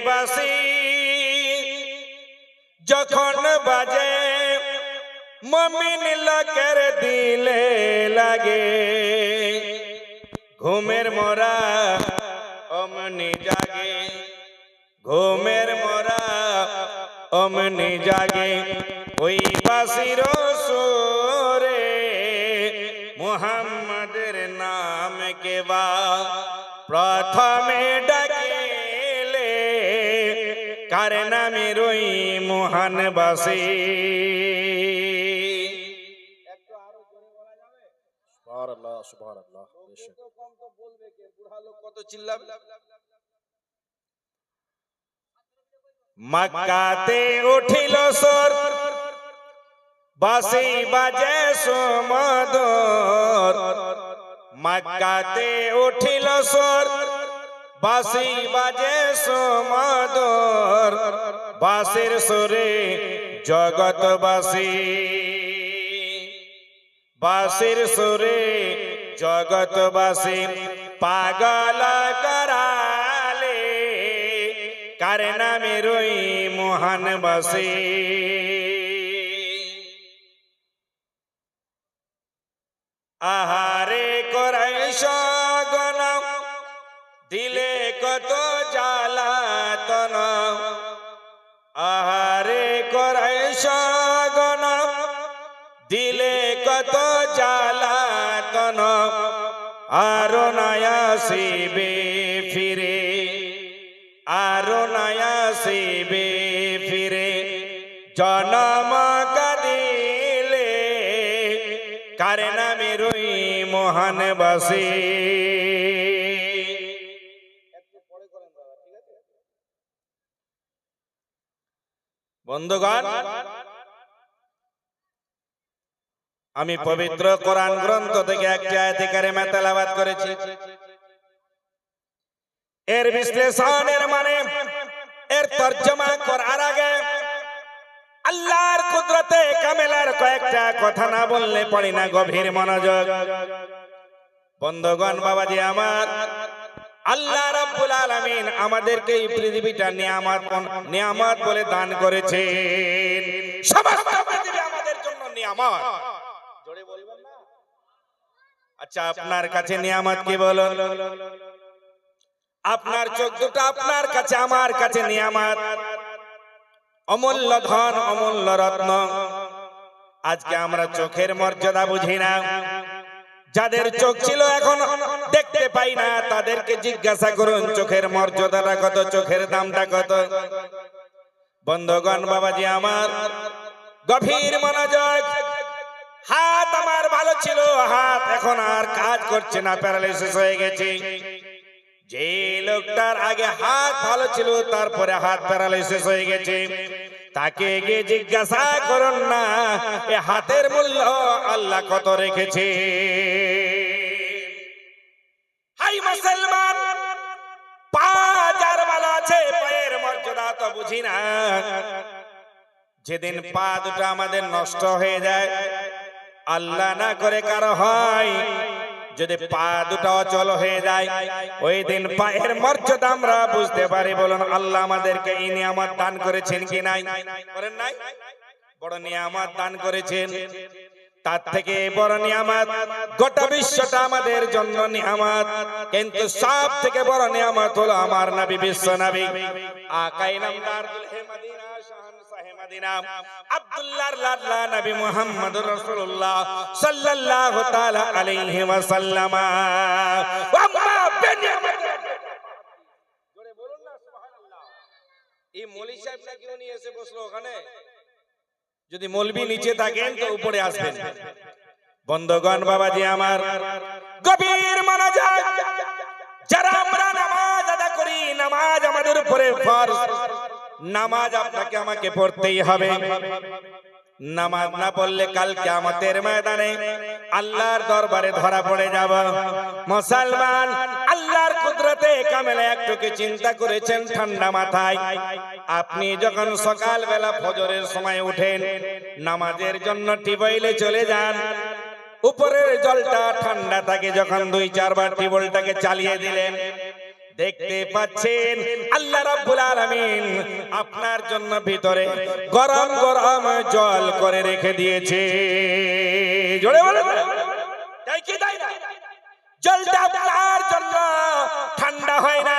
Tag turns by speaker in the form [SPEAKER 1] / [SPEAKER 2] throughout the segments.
[SPEAKER 1] বাসি। যখন বাজে, মমিন লোকের দিলে লাগে। ঘুমের মোরা অমনি জাগে। ঘুমের মোরা অমনি জাগে। ওই বাসির সুরে মুহাম্মাদের নাম কেবা প্রথমে ডাকিলে কার নামে রই মহান বাসী।
[SPEAKER 2] সুবহানাল্লাহ সুবহানাল্লাহ বেশ।
[SPEAKER 1] কত চিল্লাবে? মক্কাতে উঠিল সর বাসি বাজে সুমদর মক্কাতে উঠিল সর বাসি বাজে সুমদর বাসির সুরে জগতবাসী বাসির সুরে জগতবাসী পাগল করালে কার নামে রই মহান বাসী আহারে করাই সগন দিলে কত জ্বালাতন আহারে করাই সগন দিলে কত জ্বালাতন আরও নয়া শিবে ফিরে। আরও নয়া শিবে ফিরে। জনম কাদিলে। কার নামে রই মহান বাসী। বন্ধুগণ আমি পবিত্র কোরআন গ্রন্থ থেকে একটি আয়াতিকারে মেতালাবাদ করেছি। এর বিশ্লেষণের মানে এর তর্জমা করার আগে আল্লাহর কুদরতে কামেলার কয়েকটা কথা না বললে পড়ি না গভীর মনোযোগ। বন্ধগণ বাবাজি আমার আল্লাহ রাব্বুল আলামিন আমাদেরকে এই পৃথিবীটা নিয়ামত নিয়ামত বলে দান করেছেন। সমস্ত পৃথিবী আমাদের জন্য নিয়ামত। জোরে বলবেন না? আচ্ছা আপনার কাছে নিয়ামত কি বলুন? আপনার চোখ দুটো আপনার কাছে, আমার কাছে নিয়ামত। অমূল্য ধন, অমূল্য রত্ন। আজকে আমরা চোখের মর্যাদা বুঝি না। যাদের চোখ ছিল এখন দেখতে পাই না তাদেরকে জিজ্ঞাসা করুন চোখের মর্যাদাটা কত চোখের দামটা কত? বন্ধগণ বাবাজি আমার গভীর মনোযোগ হাত আমার ভালো ছিল হাত এখন আর কাজ করছে না প্যারালাইসিস হয়ে গেছে। যে লোকটার আগে হাত ভালো ছিল তারপরে হাত প্যারালাইসিস হয়ে গেছে। তাকে গিয়ে জিজ্ঞাসা করুন না, এ হাতের মূল্য আল্লাহ কত রেখেছে? হাই মুসলমান পা যার আছে, পায়ের মর্যাদা তো বুঝি না। যেদিন পা দুটো আমাদের নষ্ট হয়ে যায়, আল্লাহ না করে কারও হয় যদি পা দুটো অচল হয়ে যায়, ওই দিন পায়ের মর্যাদা আমরা বুঝতে পারি। বলুন, আল্লাহ আমাদেরকে এই নিয়ামত দান করেছেন কি নাই? করেন নাই। বড় নিয়ামত দান করেছেন। তার থেকে বড় নিয়ামত, গোটা বিশ্বটা আমাদের জন্য নিয়ামত। কিন্তু সব থেকে বড় নিয়ামত হলো আমার নবী, বিশ্ব নবী। আকাই নামদার যদি মলবি নিচে থাকেন তো উপরে আসবেন। বন্ধগণ, বাবাজি আমার, গভীর মনোযোগ। যারা আমরা নামাজ আদা করি, নামাজ আমাদের উপরে নামাজ আপনাকে আমাকে পড়তেই হবে। নামাজ না পড়লে কাল কিয়ামতের ময়দানে আল্লাহর দরবারে ধরা পড়ে যাব। মুসলমান, আল্লাহর কুদরতে কামেলা একটুকে চিন্তা করেছেন ঠান্ডা মাথায়। আপনি যখন সকাল বেলা ফজরের সময় উঠেন, নামাজের জন্য টিবইলে চলে যান। উপরের জলটা ঠান্ডা থাকে যখন দুই, চারবার টিবলটাকে চালিয়ে দিলেন। দেখতে পাচ্ছেন? আল্লাহ রাব্বুল আলামিন আপনার জন্য ভিতরে গরম গরম জল করে রেখে দিয়েছে। জোরে বলে তাই কি তাই না? জলটা আপনার জন্য ঠান্ডা হয় না।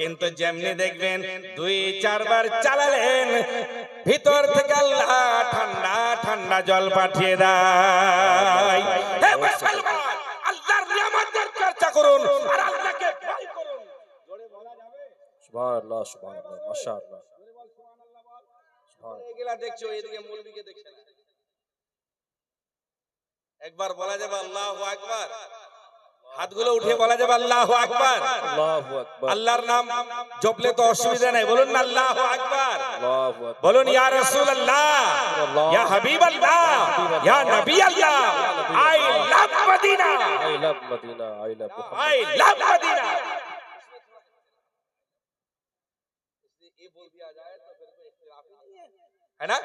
[SPEAKER 1] কিন্তু যেমনি দেখবেন দুই চারবার চালালেন ভিতর থেকে আল্লাহ ঠান্ডা ঠান্ডা জল পাঠিয়ে দেয়। হে আল্লাহর নিয়ামতের চর্চা করুন আর আল্লাহকে ভয় করুন।
[SPEAKER 2] সুবহান আল্লাহ সুবহান আল্লাহ মাশাআল্লাহ।
[SPEAKER 1] এগুলা দেখছ এদিকে মৌলবীকে দেখছে একবার বলা যাবে আল্লাহু আকবার। হাতগুলো উঠে বলা যাবে আল্লাহু আকবার। আল্লাহর নাম জপলে তো অসুবিধা নাই। বলুন না আল্লাহু আকবার। বলুন ইয়া রাসূলুল্লাহ ইয়া হাবিবাল্লাহ ইয়া নবী আল্লাহ I love
[SPEAKER 2] Medina. I love Medina I love
[SPEAKER 1] I love Medina. है ना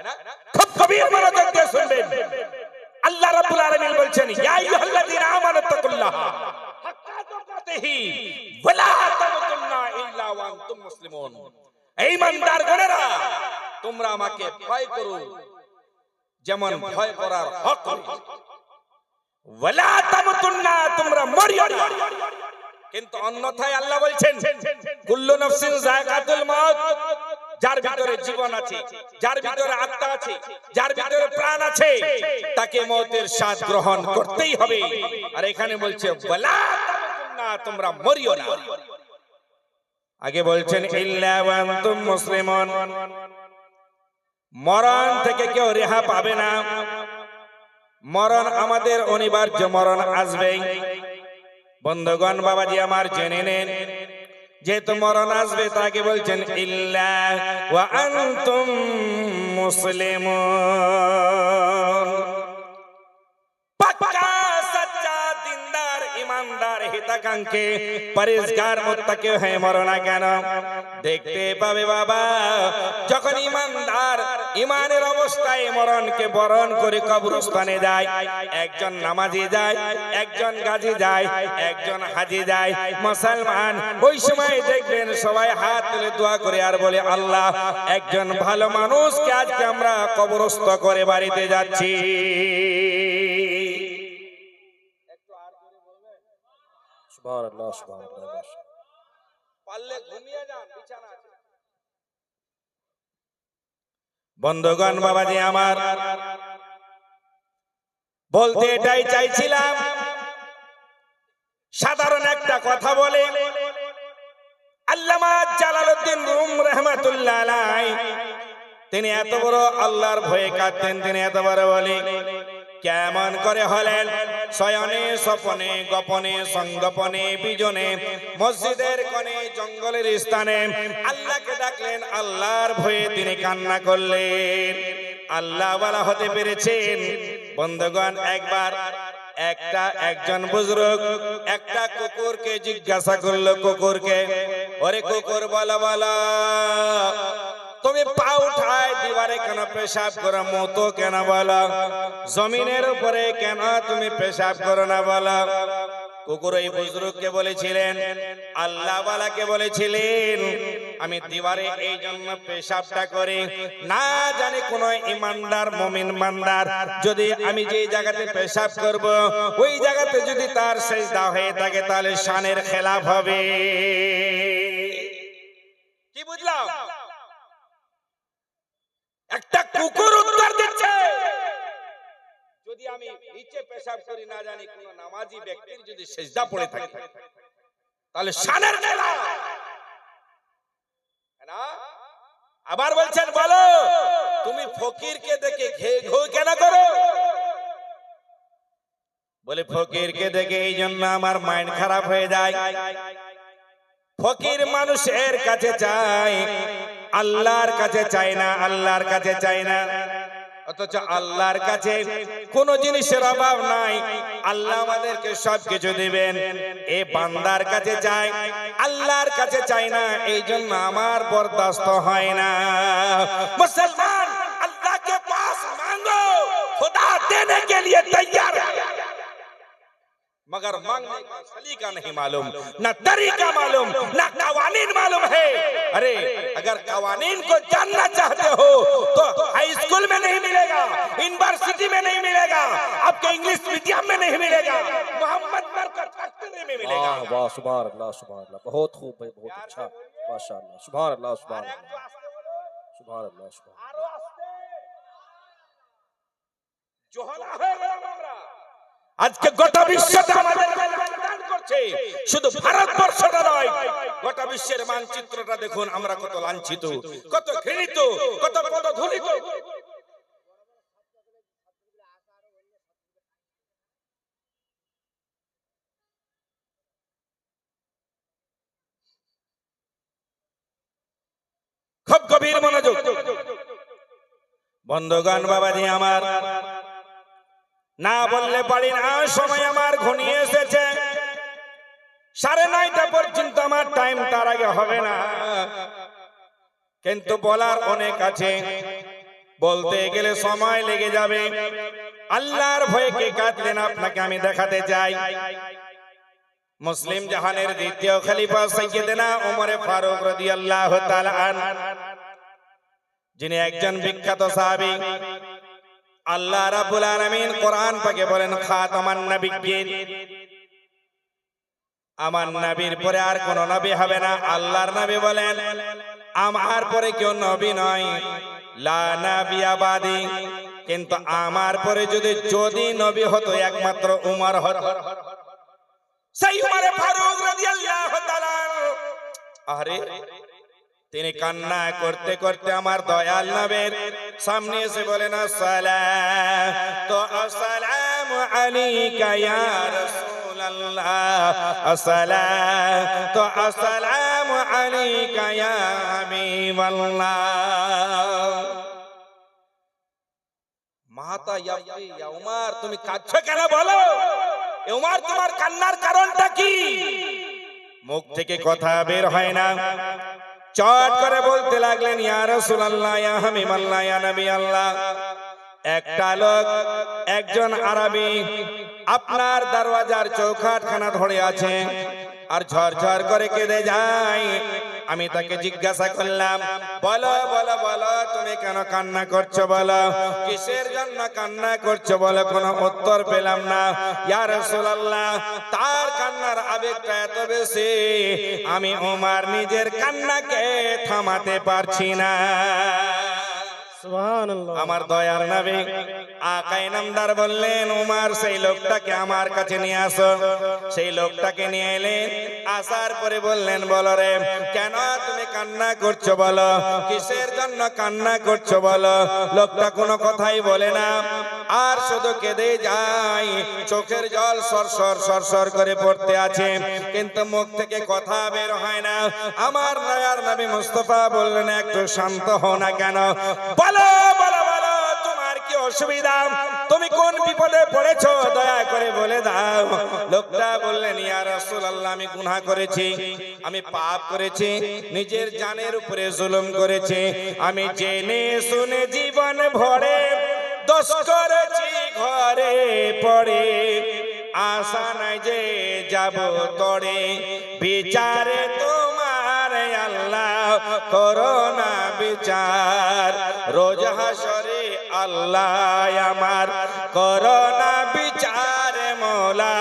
[SPEAKER 1] দিয়ে শুনবেন। আল্লাহ রাব্বুল আলামিন বলছেন, ইয়া আইয়ুহাল্লাযীনা আমানু তাকুল্লাহ হাক্কা তুকাতিহি ওয়ালা তামুতুন্না ইল্লা ওয়া আনতুম মুসলিমুন। এই ইমানদার গণেরা তোমরা আমাকে ভয় করো। যেমন ভয় করার হক। ওয়ালা তামুতুন্না, তোমরা মরিও না। কিন্তু অন্যথায় আল্লাহ বলছেন, কুল্লু নাফসিন যায়কাতুল মাউত। যার ভিতরে জীবন আছে, যার ভিতরে আত্মা আছে, যার ভিতরে প্রাণ আছে, তাকে মৌতের স্বাদ গ্রহণ করতেই হবে। আর এখানে বলছে তামুতুন্না তোমরা মরিও না। আগে বলছেন মরণ থেকে কেউ রেহা পাবে না। মরণ আমাদের অনিবার্য মরণ আসবেই। বন্ধুগণ, বাবাজি আমার জেনে নেন যেহেতু মরণ আসবে তাকে বলছেন ইল্লা ওয়া আনতুম মুসলিমুন। হিতাকাঙ্ক্ষী পরিষ্কার মুত্তাকি হয়ে মরো না কেন? দেখতে পাবে বাবা, যখন ইমানদার, ইমানের অবস্থায় মরণকে বরণ করে কবরস্থানে যায়, একজন নামাজি যায়, একজন গাজী যায়, একজন হাজি যায়, মুসলমান, ওই সময় দেখবেন সবাই হাত তুলে দোয়া করে আর বলে, আল্লাহ, একজন ভালো মানুষকে আজকে আমরা কবরস্থ করে বাড়িতে যাচ্ছি।
[SPEAKER 2] সুবহান আল্লাহ সুবহান আল্লাহ মাশাআল্লাহ।
[SPEAKER 1] পারলে ঘুমিয়ে যান বিছানা আছে। বন্ধুগণ বাবাজি আমার বলতে এটাই চাইছিলাম সাধারণ একটা কথা বলে আল্লামা জালালউদ্দিন রুম রহমাতুল্লাহ আলাই তিনি এত বড় আল্লাহর ভয়ে কাঁদতেন তিনি এত বড় বলে কেমন করে হলেন? শয়নে, স্বপনে, গোপনে, সংগোপনে, বিজনে, মসজিদের কনে, জঙ্গলের স্থানে আল্লাহকে ডাকলেন, আল্লাহর ভয়ে তিনি কান্না করলেন। আল্লাহ বলা হতে পেরেছেন। বন্ধুগণ, একবার একটা একজন বুজরুগ একটা কুকুরকে জিজ্ঞাসা করল, কুকুরকে, ওরে কুকুর, বলা বলা। তুমি পা উঠায় দিবারে কেন পেশাব করো? মতো কেন বলো? জমিনের উপরে কেন তুমি পেশাব করো না বলো? কুকুর এই বুজরুগকে বলেছিলেন, আল্লাহ বালাকে বলেছিলেন, আমি দিবারে এই জন্য পেশাবটা করি। না জানি কোন ইমানদার, মমিন মানদার যদি আমি যে জায়গাতে পেশাব করব, ওই জায়গাতে যদি তার সেজদা হয়ে থাকে, তাহলে শানের খেলাফ হবে কি বুঝলাম একটা কুকুর উত্তর দিচ্ছে যদি আমি নিচে পেশাব করি না জানি কোন নামাজি ব্যক্তির যদি সেজদা পড়ে থাকে, তাহলে শানের না আবার বলছেন, বলো, তুমি ফকিরকে দেখে ঘে ঘো কেন করো? বলে, ফকিরকে দেখে এই জন্য আমার মাইন্ড খারাপ হয়ে যায়। ফকির মানুষের কাছে চাই আল্লাহর কাছে চাই না, আল্লাহর কাছে চাই না। অথচ আল্লাহর কাছে কোন জিনিসের অভাব নাই। আল্লাহ আমাদেরকে সবকিছু দিবেন। এ বান্দার কাছে চাই। আল্লাহর কাছে চাই না। এই জন্য আমার বরদাস্ত হয় না। মুসলমান আল্লাহকে পাশ মাঙ্গো খোদা দেনে কে লিয়ে তৈয়ার مگر مانگنے کا سلیقہ نہیں معلوم نہ طریقہ معلوم نہ قوانین معلوم ہے۔ ارے اگر قوانین کو جاننا چاہتے ہو تو ہائی سکول میں نہیں ملے گا انبرسٹی میں نہیں ملے گا آپ کے انگلیس میڈیم میں نہیں ملے گا محمد برکت فیکٹری
[SPEAKER 2] میں ملے گا۔ واہ سبحان اللہ سبحان اللہ بہت خوب بھائی بہت اچھا ماشاءاللہ سبحان اللہ سبحان اللہ سبحان
[SPEAKER 1] اللہ سبحان اللہ۔ جوہلا ہے میرا معاملہ আজকে গোটা বিশ্বটা আমাদের করছে। শুধু ভারতবর্ষটা নয়, গোটা বিশ্বের মানচিত্রটা দেখুন, আমরা কত লাঞ্ছিত, কত ঘৃণিত, কত পদধূলিত। খুব গভীর মনোযোগ। বন্ধগান বাবাজি আমার না বললে পারি না সময় আমার ঘনিয়ে এসেছে। সাড়ে নয়টা পর্যন্ত আমার টাইম তার আগে হবে না। কিন্তু বলার অনেক আছে। বলতে গেলে সময় লেগে যাবে। আল্লাহর ভয়ে কে কাঁদলেন আপনাকে আমি দেখাতে চাই। মুসলিম জাহানের দ্বিতীয় খলিফা সৈয়দনা ওমরে ফারুক রাদিয়াল্লাহু তাআলা যিনি একজন বিখ্যাত সাহাবী। আল্লাহ রাব্বুল আলামিন কোরআন পাকে বলেন, খাতামান নবিয়্যিন। আমার নবীর পরে আর কোন নবী হবে না। আল্লাহর নবী বলেন, আমার পরে কেউ নবী নয়। লা নাবিয়া বাদি কিন্তু আমার পরে যদি যদি নবী হতো, একমাত্র উমর হতো। সেই উমরে ফারুক রাদিয়াল্লাহু তাআলা আরে তিনি কান্না করতে করতে আমার দয়াল নবের সামনে এসে বলেন, আসসালাম, তো আসসালামু তো তুমি কাঁদছো কেন বলো? উমর, তোমার কান্নার কারণটা কি? মুখ থেকে কথা বের হয় না। চট করে বলতে লাগলেন, ইয়া রাসূলুল্লাহ, ইয়া আল্লাহ একটা লোক, একজন আরবি, আপনার দরওয়াজার চৌখাটখানা ধরে আছে আর ঝরঝর করে কেঁদে যায়। আমি তাকে জিজ্ঞাসা করলাম, বলো বলো বলো কেন কান্না করছ বলো? কিসের জন্য কান্না করছ বলো? কোনো উত্তর পেলাম না। ইয়া রাসূলুল্লাহ, তার কান্নার আবেগটা এত বেশি, আমি ওমর নিজের কান্নাকে থামাতে পারছি না। আমার দয়ার নবী। আকাই নামদার বললেন, উমার, সেই লোকটাকে আমার কাছে নিয়ে সেই লোকটাকে নিয়ে এলেন। আসার পরে বললেন, বলো রে, কেন তুমি কান্না করছ বলো? কিসের জন্য কান্না করছ বলো? লোকটা কোনো কথাই বলে না। আর শুধু কেঁদে যায়। চোখের জল সরসর সরসর করে পড়তে আছে। কিন্তু মুখ থেকে কথা বের হয় না। আমার নয়ার নবী মুস্তফা বললেন, একটু শান্ত হও না কেন? বলো অসুবিধা। তুমি কোন বিপদে পড়েছো? দয়া করে বলে দাও। লোকটা বললেন, ইয়া রাসূলুল্লাহ, আমি গুনাহ করেছি। আমি পাপ করেছি। নিজের জানের উপরে জুলুম করেছি। আমি জেনে শুনে জীবন ভরে দোষ করেছি, ঘরে পড়ে। আশা নাই যে যাব তরে। বিচারে তোমার, আল্লাহ করোনা বিচার। রোজ হাসরে আল্লাহ আমার করোনা বিচার মোলা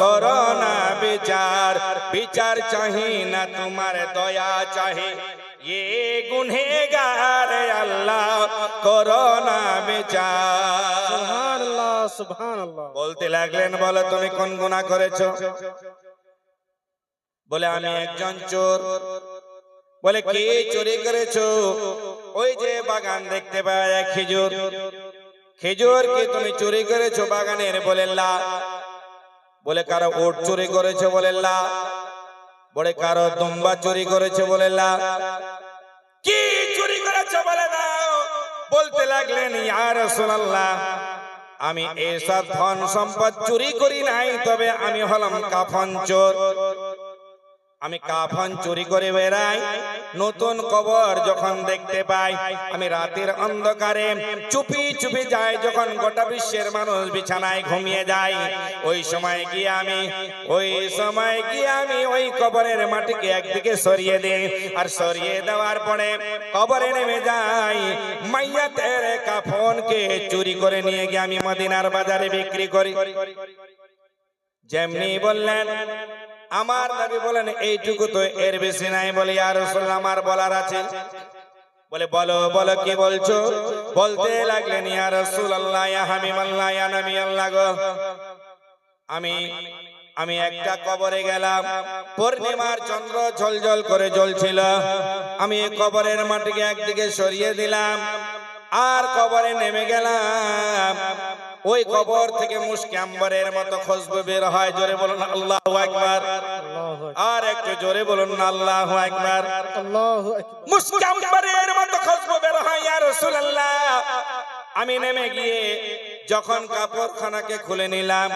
[SPEAKER 1] করোনা বিচার বিচার চাহি না তোমার দয়া চাহি ये गुनहगार अल्लाह করোনা বিচার
[SPEAKER 2] सुभान अल्लाह सुभान अल्लाह
[SPEAKER 1] বলতে লাগলেন বলো তুমি কোন গুনাহ করেছো বলে আমি একজন চোর বলে কে চুরি করেছ? ওই যে বাগান দেখতে পাওয়া যায় খেজুর। খেজুর কি তুমি চুরি করেছ বাগানের? বলে লা বলে কারও ওট চুরি করেছ? বলে লা বলে কারও দুম্বা চুরি করেছে? বলে লা কি চুরি করেছে? বলে দাও বলতে লাগলেন ইয়া রাসূলুল্লাহ আমি এসব ধন সম্পদ চুরি করি নাই তবে আমি হলাম কাফন চোর। আমি কাফন চুরি করে বেড়াই। নতুন কবর যখন দেখতে পাই, আমি রাতের অন্ধকারে চুপি চুপি যাই যখন গোটা বিশ্বের মানুষ বিছানায় ঘুমিয়ে যায়। ওই সময় গিয়ে আমি, ওই সময় গিয়ে আমি ওই কবরের মাটিকে একদিকে সরিয়ে দিই। আর সরিয়ে দেওয়ার পরে কবরে নেমে যাই। মাইয়াতের কাফনকে চুরি করে নিয়ে গিয়ে আমি মদিনার বাজারে বিক্রি করি। যেমনি বললেন আমার নবী বলেন, এইটুকু তো এর বেশি নাই। বলে আর আমার বলার আছে। বলে, বলো বলো, কি বলছো? বলতে লাগলেন, ইয়া ইয়া ইয়া নবী আল্লাহ আমি আমি একটা কবরে গেলাম। পূর্ণিমার চন্দ্র ঝলঝল করে জ্বলছিল। আমি কবরের মাটিকে একদিকে সরিয়ে দিলাম। আর কবরে নেমে গেলাম। ওই কবর থেকে মুশকি আম্বরের মতো খুশবু বের হয়। জোরে বলুন আল্লাহু আকবার। আর একটু জোরে বলুন না আল্লাহু আকবার।
[SPEAKER 2] আল্লাহু আকবার।
[SPEAKER 1] মুশকি আম্বরের মতো খুশবু বের হয় ইয়া রাসূলুল্লাহ। আমি নেমে গিয়ে যখন কাপড়খানাকে খুলে নিলাম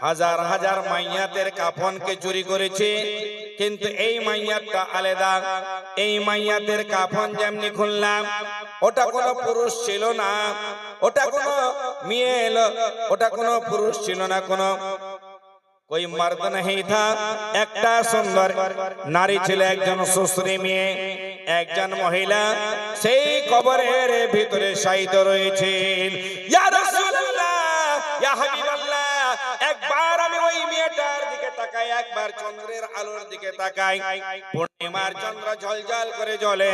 [SPEAKER 1] হাজার হাজার মাইয়াতের কাফনকে চুরি করেছে। কিন্তু এই মাইয়াতটা আলাদা। এই মাইয়াতের কাফন যেমনি খুললাম ওটা কোনো পুরুষ ছিল না। ওটা কোনো মেয়ে এলো, ওটা কোনো পুরুষ ছিল না, কোন ওই মার্দ নেই থা। একটা সুন্দর নারী ছিল, একজন সুশ্রী মেয়ে, একজন মহিলা। সেই কবরের ভিতরে সাইত রয়েছেন। ইয়া রাসূলুল্লাহ, ইয়া হাবিব একবার চন্দ্রের আলোর দিকে তাকাই। পূর্ণিমার চন্দ্র ঝলঝল করে জ্বলে।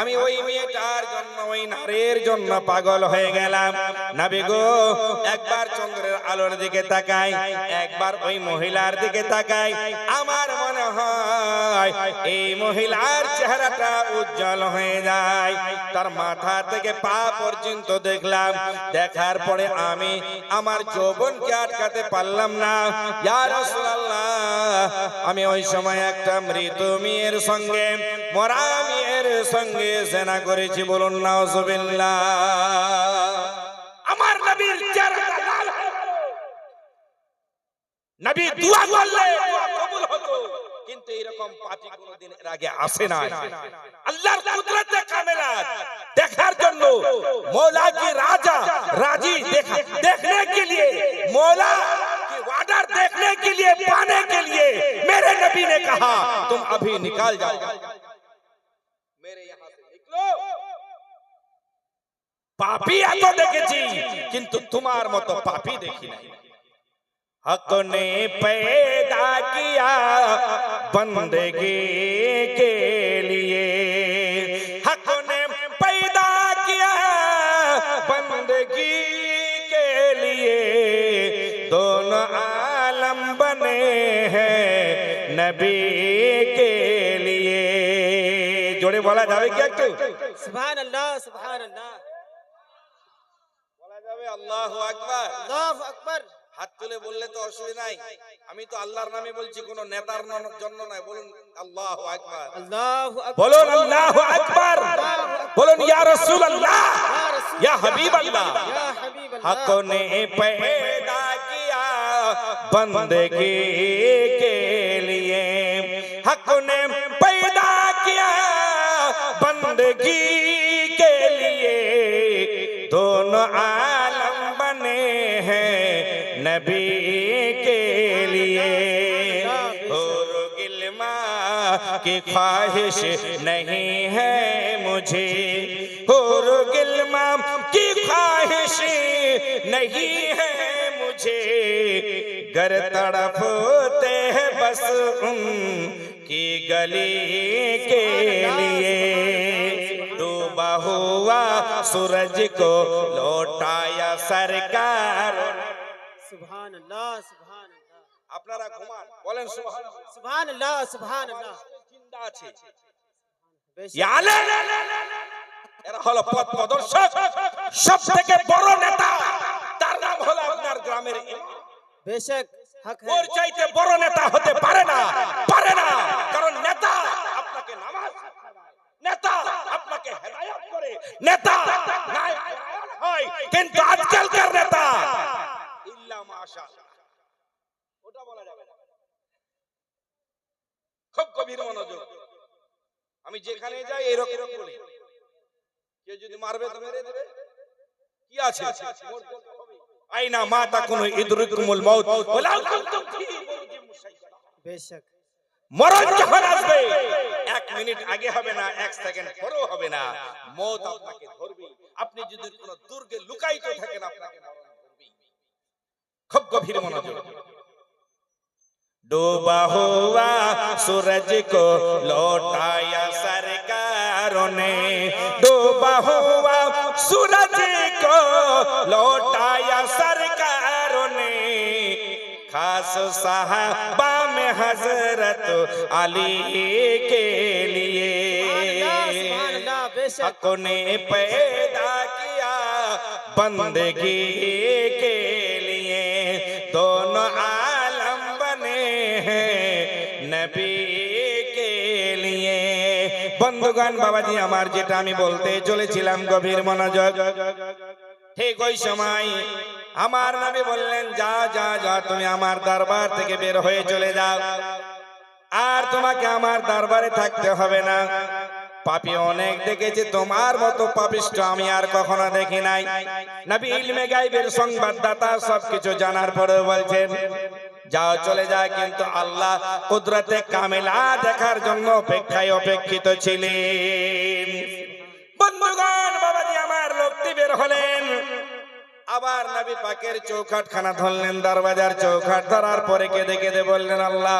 [SPEAKER 1] আমি ওই মেয়েটার জন্য, ওই নারীর জন্য পাগল হয়ে গেলাম। নবী একবার চন্দ্রের আলোর দিকে তাকাই, একবার ওই মহিলার দিকে তাকাই। আমার মনে হয় এই মহিলার চেহারাটা উজ্জ্বল হয়ে যায়। তার মাথা থেকে পা পর্যন্ত দেখলাম। দেখার পরে আমি আমার যৌবনকে আটকাতে পারলাম না। ইয়া রাসূলুল্লাহ আমি ওই সময় একটা মৃত মেয়ের সঙ্গে, মরা মেয়ের সঙ্গে সেনা করেছি, বলুন না অসুবিল্লা আমার নবীর নবী দোয়া করলে কবুল হতো, কিন্তু এরকম পাপি কোনদিন এর আগে আসে না আল্লাহর কুদরতে কামেলাত দেখার জন্য মৌলা কি রাজা, রাজি দেখনে কে লিয়ে মৌলা دیکھنے کے لیے، پانے کے لیے۔ میرے نبی نے کہا، تم ابھی نکال جاؤ۔ میرے یہاں سے نکلو۔ پاپی تو دیکھے جی کنتو تمہار مو تو پاپی دیکھی نہیں۔ حق نے پیدا کیا بندگی کے नबी के लिए जोड़े बोला जावे क्या একটু
[SPEAKER 3] সুবহান আল্লাহ সুবহান আল্লাহ
[SPEAKER 1] বলা যাবে আল্লাহু আকবার
[SPEAKER 3] আল্লাহু আকবার
[SPEAKER 1] হাত তুলে বললে তো অসুবিধা নাই আমি তো আল্লাহর নামে বলছি কোন নেতার ন- জন্য নয় বলুন আল্লাহ আকবার
[SPEAKER 3] আল্লাহু আকবার
[SPEAKER 1] বলুন আল্লাহ আকবার বলুন ইয়া রাসূলুল্লাহ ইয়া হাবিবাল্লাহ
[SPEAKER 3] ইয়া হাবিবাল্লাহ
[SPEAKER 1] हक ने पैदा किया बंदगी के लिए نے پیدا کیا بندگی کے لیے۔ دونوں عالم بنے ہیں نبی کے لیے۔ کی خواہش نہیں ہے مجھے۔ اور گلمام کی خواہش نہیں ہے مجھے۔ گر تڑپتے ہیں بس ان हैं बस उनकी गली के लिए डूबा हुआ सूरज को लौटाया सरकार
[SPEAKER 3] সুবহান আল্লাহ সুবহান আল্লাহ
[SPEAKER 1] আপনারা ঘুমান বলেন সুবহানাল্লাহ।
[SPEAKER 3] সুবহান আল্লাহ সুবহান আল্লাহ
[SPEAKER 1] জিন্দা আছে
[SPEAKER 3] বেশ
[SPEAKER 1] ইয়ালে এরা হলো পথ প্রদর্শক সব থেকে বড় নেতা তার নাম হলো আপনার গ্রামের ইমাম।
[SPEAKER 3] বেশক হক
[SPEAKER 1] ওর চাইতে বড় নেতা হতে পারে না পারে না। কারণ নেতা আপনাকে নামাজ, নেতা আপনাকে হেদায়েত করে, নেতা হয়। কিন্তু আজকালকার নেতা ইল্লা মাশাআল্লাহ ওটা বলা যাবে না। খুব গভীর মনোযোগ। আমি যেখানে যাই এরকম এরকম বলি। কেউ যদি মারবে তো মেরে দেবে। কি আছে? আইনা মা তাকুন ইদরুকুমুল মউত কুনতুম ফি
[SPEAKER 3] বেশক।
[SPEAKER 1] মরণ যখন আসবে মিনিট আগে হবে না সেকেন্ড পরেও হবে না। আপনাকে ধরবে। আপনি যদি কোন দুর্গে থাকেন আপনাকে খুব গভীর মনোযোগ। ডোবা হুয়া সুরজ কো লৌটায়া সরকার ডোবা लौटाया सरकारों ने खास साहबा में हजरत अली के
[SPEAKER 3] सुभान अल्लाह,
[SPEAKER 1] लिए
[SPEAKER 3] सुभान अल्लाह, बेशक
[SPEAKER 1] हक ने पैदा किया बंदगी के लिए दोनों आलम बने हैं नबी के लिए বন্ধুগণ বাবাজি আমার যেটা আমি বলতে চলেছিলাম গভীর মনোযোগ ঠিক ওই সময়, আমার নবী বললেন, যা যা যা, তুমি আমার দরবার থেকে বের হয়ে চলে যাও। আর তোমাকে আমার দরবারে থাকতে হবে না। পাপি অনেক দেখেছি, তোমার মতো পাপিষ্ট আমি আর কখনো দেখি নাই। নবী ইলমে গাইবের সংবাদদাতা সবকিছু জানার পরে বলছেন, যাও চলে যায় কিন্তু আল্লাহ কুদরতে কামেলা দেখার জন্য অপেক্ষায় অপেক্ষিত ছিলেন। বন্ধুগণ আমার বের হলেন। আবার নবী পাকের চৌখাট খানা ধরলেন, দরবাজার চৌখাট ধরার পরে কেঁদে কেঁদে বললেন, আল্লাহ,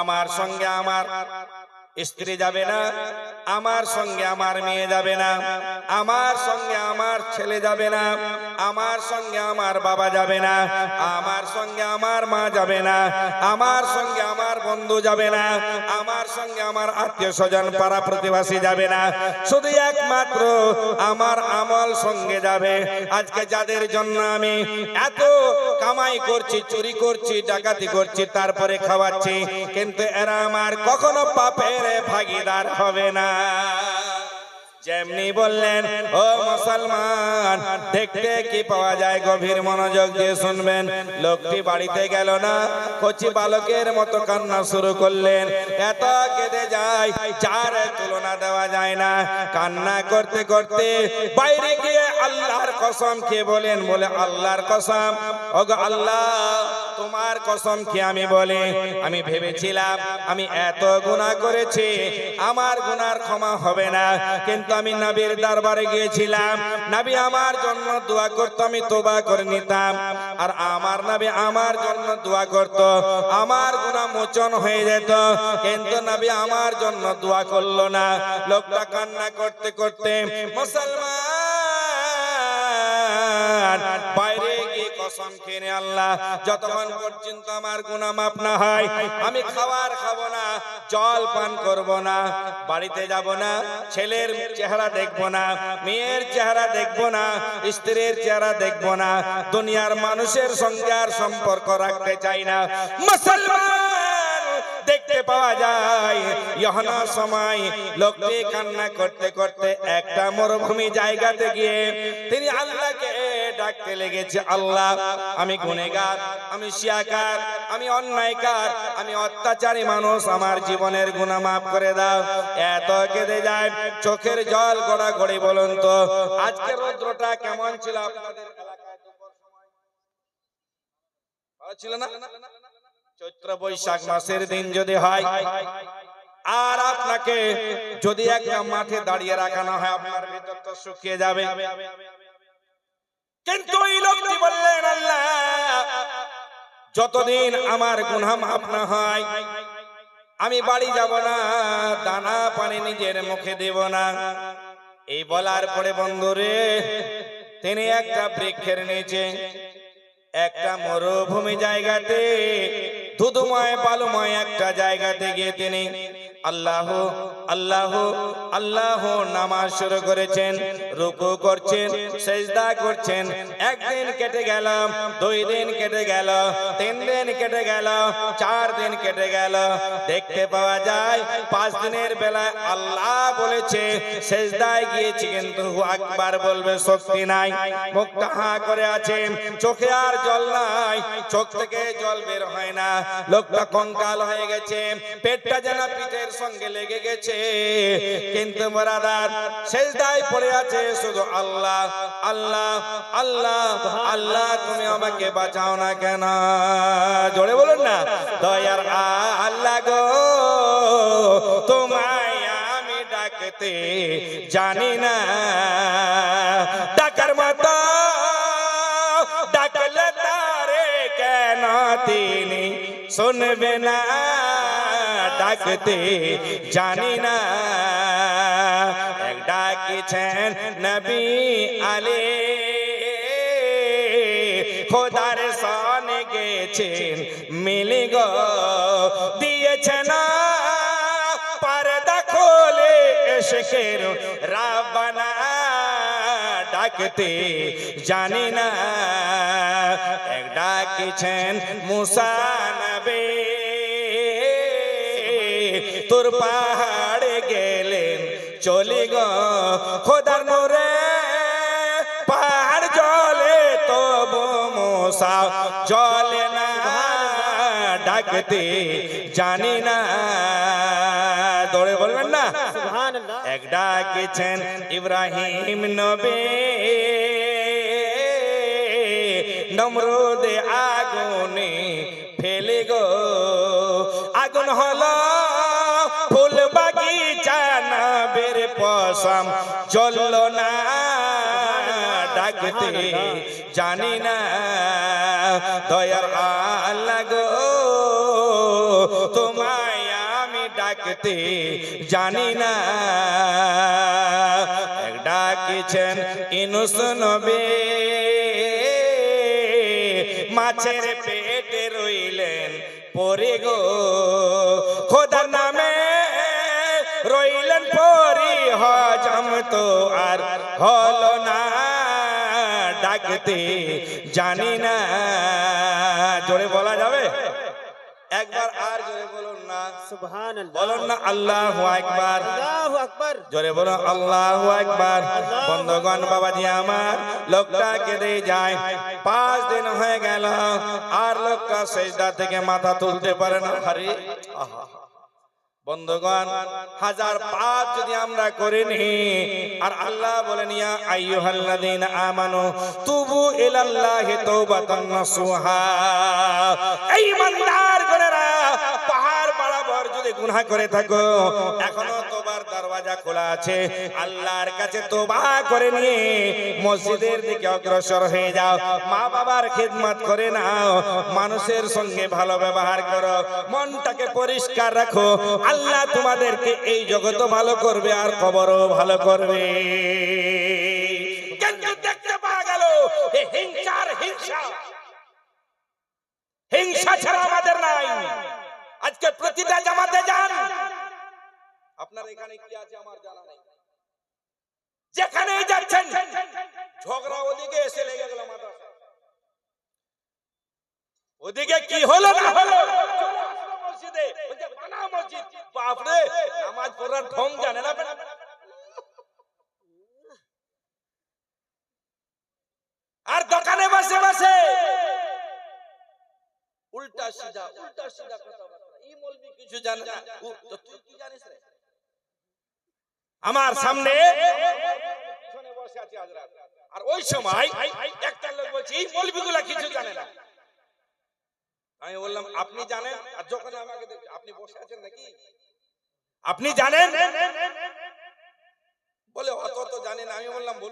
[SPEAKER 1] আমার সঙ্গে আমার স্ত্রী যাবে না, আমার সঙ্গে আমার মেয়ে যাবে না, আমার সঙ্গে আমার ছেলে যাবে না, আমার সঙ্গে আমার বাবা যাবে না, আমার সঙ্গে আমার মা যাবে না, আমার সঙ্গে আমার বন্ধু যাবে না, আমার সঙ্গে আমার আত্মীয় স্বজন পাড়া প্রতিবাসী যাবে না। শুধু একমাত্র আমার আমল সঙ্গে যাবে। আজকে যাদের জন্য আমি এত কামাই করছি, চুরি করছি, ডাকাতি করছি, তারপরে খাওয়াচ্ছি। কিন্তু এরা আমার কখনো পাপের ভাগিদার হবে না। যেমনি বললেন, ও মুসলমান, দেখতে কি পাওয়া যায়? গভীর মনোযোগ দিয়ে শুনবেন। লোকটি বাড়িতে গেল না, কচি বালকের মতো কান্না শুরু করলেন। এত কেঁদে যায় চার তুলনা দেওয়া যায় না। কান্না করতে করতে বাইরে গিয়ে আল্লাহর কসম খেয়ে বলেন, বলে আল্লাহর কসম। ওগো আল্লাহ, তোমার কসম কি আমি বলি, আমি ভেবেছিলাম আমি এত গুনাহ করেছি, আমার গুনার ক্ষমা হবে না। কিন্তু আমি নবীর দরবারে গিয়েছিলাম, নবী আমার জন্য দোয়া করত, আমি তোবা করে নিতাম। আর আমার নবী আমার জন্য দোয়া করত, আমার গুনাহ মোচন হয়ে যেত, কিন্তু নবী আমার জন্য দোয়া করল না। লোকটা কান্না করতে করতে, মুসলমান কসম খেয়ে আল্লাহ, যতক্ষণ পর্যন্ত আমার গুনাহ মাপ না হয়, আমি খাবার খাব না, জল পান করব না, বাড়িতে যাব না, ছেলের চেহারা দেখব না, মেয়ের চেহারা দেখব না, স্ত্রীর চেহারা দেখব না, দুনিয়ার মানুষের সঙ্গে আর সম্পর্ক রাখতে চাই না। মুসলমান! পাওয়া যায়। ইহনা সময় লোকটি কান্না করতে করতে একটা মরুভূমি জায়গাতে গিয়ে তিনি আল্লাহকে ডাকতে লেগেছে, আল্লাহ, আমি গুনেগার আমি শিয়াকার, আমি অন্যায়কার, আমি অত্যাচারী মানুষ, আমার জীবনের গুণা মাফ করে দাও। এত কেঁদে যায়, চোখের জল গড়া গড়ি বলুন তো। আজকে রৌদ্রটা কেমন ছিল আপনাদের এলাকায় ছিল না? চৈত্র বৈশাখ মাসের দিন যদি হয়, আর আপনাকে যদি একটা মাঠে দাঁড়িয়ে রাখানো হয়, আপনার ভিতর তো শুকিয়ে যাবে। কিন্তু ওই লোকটি বললেন, আল্লাহ, যতদিন আমার গুনাহ মাফ না হয়, আমি বাড়ি যাব না, দানা পানি নিজের মুখে দেব না। এই বলার পরে বন্ধুরে, তিনি একটা বৃক্ষের নিচে, একটা মরুভূমি জায়গাতে ধুধুময় বালুময় একটা জায়গাতে গিয়ে তিনি আল্লাহ আল্লাহ আল্লাহ নামাজ শুরু করেছেন, রুকু করছেন, সেজদা করছেন। একদিন কেটে গেল, দুই দিন কেটে গেল, তিন দিন কেটে গেল, চার দিন কেটে গেল। দেখতে পাওয়া যায়, পাঁচ দিনের বেলায় আল্লাহ বলেছে, সেজদায় গিয়েছি কিন্তু বলবে শক্তি নাই। করে আছে, চোখে আর জল নাই, চোখ থেকে জল বের হয় না। লোকটা কঙ্কাল হয়ে গেছে, পেটটা যেন পিঠের সঙ্গে লেগে গেছে। কিন্তু বরাদার সেজদায় পড়ে আছে শুধু আল্লাহ আল্লাহ আল্লাহ আল্লাহ, তুমি আমাকে বাঁচাও না কেন? জোরে বলুন না, দয়ার আল্লাহ গো, তোমায় আমি ডাকতে জানি না। ডাকার মতো, ডাকলে তারে কেন তিনি শুনবে না? ডাকতে জানি না। ডাকিছেন নবী আলে। খোদার সনে গেছেন মিলি গো, দিয়েছেন পর্দা খোলে এসকের রাবানা। ডাকতে জানি না। ডাকিছেন মুসা নবে। তোর পাহাড়ে গেলেন। চলে গ খোদার মোরে পাহাড় জলে তবু মশা জলে না ডাকতে জানি না। দৌড়ে বলবেন না? এক ডাকেছেন ইব্রাহিম নবে। নমরুদ আগুনে ফেলে গো। আগুন হলো পশম চলল না। ডাকতে জানি না। দয়ার আল্লাহ গো তোমায় আমি ডাকতে জানি না। ডাকিছেন ইনুস নবে। মাছের পেটে রইলেন পরে গো। তো আর হলো না। ডাকতে জানি না। জোরে বলা যাবে? একবার আর জোরে বলুন না।
[SPEAKER 3] সুবহান
[SPEAKER 1] বলুন না আল্লাহ
[SPEAKER 3] আকবার।
[SPEAKER 1] জোরে বলো আল্লাহ একবার বন্ধগণ বাবাজি আমার লোকটা কেঁদে যায়। পাঁচ দিন হয়ে গেল আর লোকটা সেজদা থেকে মাথা তুলতে পারে না। হারে আহা। বন্ধগণ, হাজার পাপ যদি আমরা করে নি, আর আল্লাহ বলেন, ইয়া আইয়ুহাল্লাযীনা আমানু তুবু ইলাল্লাহি তাওবাতান নাসুহা। এই ইমানদার গণেরা পাহাড় বরাবর যদি গুনাহ করে থাকো, এখনও তোবার দরওয়াজা খোলা আছে। আল্লাহর কাছে তোবা করে নিয়ে মসজিদের দিকে অগ্রসর হয়ে যাও। মা বাবার খিদমত করে নাও। মানুষের সঙ্গে ভালো ব্যবহার করো। মনটাকে পরিষ্কার রাখো। আল্লাহ তোমাদেরকে এই জগৎ ভালো করবে আর খবরও ভালো করবে। হিংসা ছাড়া আমাদের নাই। আজকে প্রতিটা এখানে কি আছে আমার জানা নেই। যেখানেই যাচ্ছেন, ঝগড়া ওদিকে এসে লেগে গেল ওদিকে কি হলো না হলো? মসজিদে। বানা মসজিদ। বাপরে, নামাজ পড়ার ঢং জানে না আর দোকানে বসে বসে উল্টা সিধা উল্টা সিধা কথাবার্তা এই মৌলবি কিছু জানে না। তুই কি জানিস রে? আমার সামনে। আর ওই সময় একটা লোক বলছে এই মলবিগুলা কিছু জানে না। আমি বললাম আপনি জানেন? আর যখন আমাকে আপনি বসে আছেন নাকি? আপনি জানেন? বলে অত তো জানেন আমি বললাম বলুন।